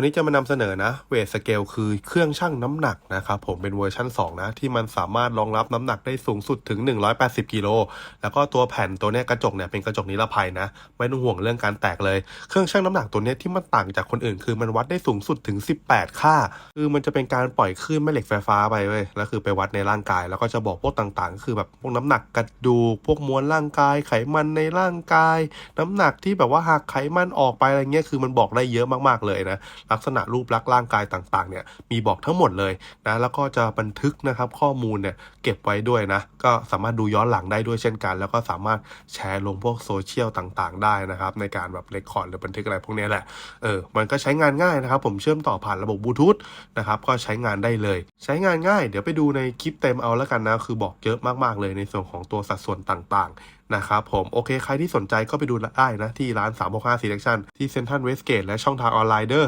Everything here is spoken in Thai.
วันนี้จะมานำเสนอนะเวทสเกลคือเครื่องชั่งน้ำหนักนะครับผมเป็นเวอร์ชัน2 นะ ที่มันสามารถรองรับน้ำหนักได้สูงสุดถึง 180กิโลแล้วก็ตัวแผ่นตัวเนี้ยกระจกเนี่ยเป็นกระจกนิรภัยนะ ไม่ต้องห่วงเรื่องการแตกเลย เครื่องชั่งน้ำหนักตัวเนี้ยที่มันต่างจากคนอื่น คือมันวัดได้สูงสุดถึง 18 ค่า คือมันจะเป็นการปล่อยคลื่นแม่เหล็กไฟฟ้าไปเว้ยแล้วคือไปวัดในร่างกาย แล้วก็จะบอกพวกต่างๆ คือแบบพวกน้ำหนักกระดูกพวกมวลร่างกาย ไขมันในร่างกาย น้ำหนักที่แบบว่าหักไขมันออกไปอะไรเงี้ยคือมันบอกได้เยอะมากๆเลยนะลักษณะรูปลักษณ์ร่างกายต่างๆเนี่ยมีบอกทั้งหมดเลยนะแล้วก็จะบันทึกนะครับข้อมูลเนี่ยเก็บไว้ด้วยนะก็สามารถดูย้อนหลังได้ด้วยเช่นกัน แล้วก็สามารถแชร์ลงพวกโซเชียลต่างๆ ได้นะครับในการแบบเรคคอร์ดหรือบันทึกอะไรพวกนี้แหละเออมันก็ใช้งานง่ายนะครับ ผมเชื่อมต่อผ่านระบบบลูทูธนะครับก็ใช้งานได้เลย ใช้งานง่าย เดี๋ยวไปดูในคลิปเต็มเอาแล้วกันนะคือบอกเยอะมากๆเลยในส่วนของตัวสัดส่วนต่างๆนะครับผมโอเคใครที่สนใจก็ไปดูได้นะ ที่ร้าน 365 Selection ที่เซ็นทรัลเวสเกตและช่องทางออนไลน์เด้อ